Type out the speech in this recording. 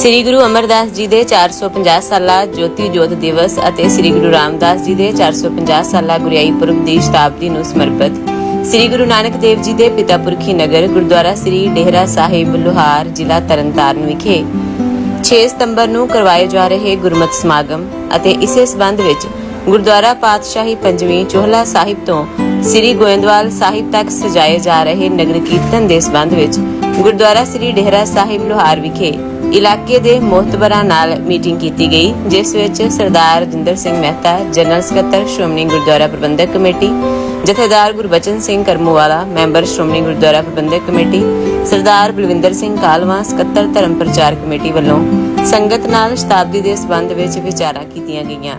ਸ੍ਰੀ ਗੁਰੂ ਅਮਰਦਾਸ ਜੀ ਦੇ 450 ਸਾਲਾ ਜੋਤੀ ਜੋਤ ਦਿਵਸ ਅਤੇ ਸ੍ਰੀ ਗੁਰੂ ਰਾਮਦਾਸ ਜੀ ਦੇ 450 ਸਾਲਾ ਗੁਰਿਆਈ ਪੁਰਬ ਦੀ ਸ਼ਤਾਬਦੀ ਨੂੰ ਸਮਰਪਿਤ ਸ੍ਰੀ ਗੁਰੂ ਨਾਨਕ ਦੇਵ ਜੀ ਦੇ ਪਿਤਾ ਪੁਰਖੀ ਨਗਰ ਗੁਰਦੁਆਰਾ ਸ੍ਰੀ ਡੇਹਰਾ ਸਾਹਿਬ, ਲੋਹਾਰ ਜ਼ਿਲ੍ਹਾ ਤਰਨਤਾਰਨ ਵਿਖੇ 6 ਸਤੰਬਰ ਨੂੰ ਕਰਵਾਏ ਜਾ ਰਹੇ ਗੁਰਮਤਿ ਸਮਾਗਮ ਅਤੇ ਇਸੇ ਸਬੰਧ ਵਿੱਚ ਗੁਰਦੁਆਰਾ ਪਾਤਸ਼ਾਹੀ ਪੰਜਵੀਂ ਚੋਹਲਾ ਸਾਹਿਬ ਤੋਂ ਸ੍ਰੀ ਗੋਇੰਦਵਾਲ ਸਾਹਿਬ ਤੱਕ ਸਜਾਏ ਜਾ ਰਹੇ ਨਗਰ ਕੀਰਤਨ ਦੇ ਸਬੰਧ ਵਿੱਚ ਗੁਰਦੁਆਰਾ ਸ੍ਰੀ ਡੇਹਰਾ ਸਾਹਿਬ ਲੋਹਾਰ ਵਿਖੇ ਇਲਾਕੇ ਦੇ ਮੋਹਤਬਰਾਂ ਨਾਲ ਮੀਟਿੰਗ ਕੀਤੀ ਗਈ, ਜਿਸ ਵਿੱਚ ਸਰਦਾਰ ਜਿੰਦਰ ਸਿੰਘ ਮਹਿਤਾ, ਜਨਰਲ ਸਕੱਤਰ Shiromani Gurdwara Prabandhak committee, Jathedar Gurbachan Singh Karmuwala, member Shiromani Gurdwara Prabandhak committee, Sardar Balwinder Singh Kalwa, ਸਕੱਤਰ ਧਰਮ ਪ੍ਰਚਾਰ ਕਮੇਟੀ ਵੱਲੋਂ ਸੰਗਤ ਨਾਲ ਸ਼ਤਾਬਦੀ ਦੇ ਸਬੰਧ ਵਿੱਚ ਵਿਚਾਰਾਂ ਕੀਤੀਆਂ ਗਈਆਂ।